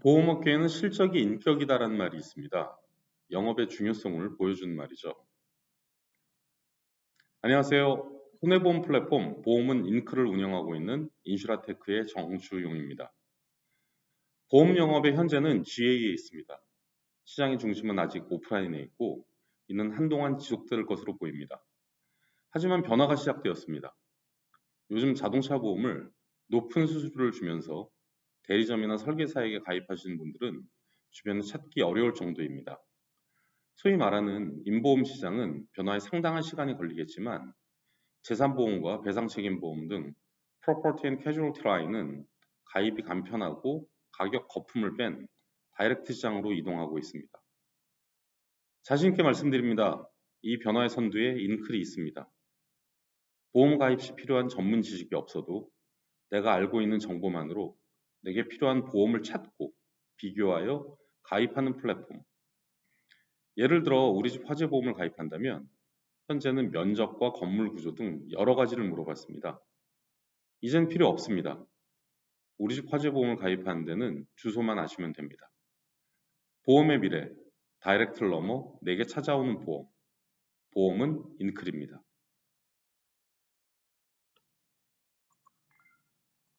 보험업계에는 실적이 인격이다라는 말이 있습니다. 영업의 중요성을 보여주는 말이죠. 안녕하세요. 손해보험 플랫폼 보험은 잉크를 운영하고 있는 인슈라테크의 정주용입니다. 보험 영업의 현재는 GA에 있습니다. 시장의 중심은 아직 오프라인에 있고 이는 한동안 지속될 것으로 보입니다. 하지만 변화가 시작되었습니다. 요즘 자동차 보험을 높은 수수료를 주면서 대리점이나 설계사에게 가입하시는 분들은 주변에 찾기 어려울 정도입니다. 소위 말하는 인보험 시장은 변화에 상당한 시간이 걸리겠지만 재산보험과 배상책임보험 등 Property and Casualty 라인은 가입이 간편하고 가격 거품을 뺀 다이렉트 시장으로 이동하고 있습니다. 자신있게 말씀드립니다. 이 변화의 선두에 인클이 있습니다. 보험 가입 시 필요한 전문 지식이 없어도 내가 알고 있는 정보만으로 내게 필요한 보험을 찾고 비교하여 가입하는 플랫폼. 예를 들어 우리 집 화재 보험을 가입한다면 현재는 면적과 건물 구조 등 여러 가지를 물어봤습니다. 이젠 필요 없습니다. 우리 집 화재 보험을 가입하는 데는 주소만 아시면 됩니다. 보험의 미래, 다이렉트를 넘어 내게 찾아오는 보험. 보험은 인클입니다.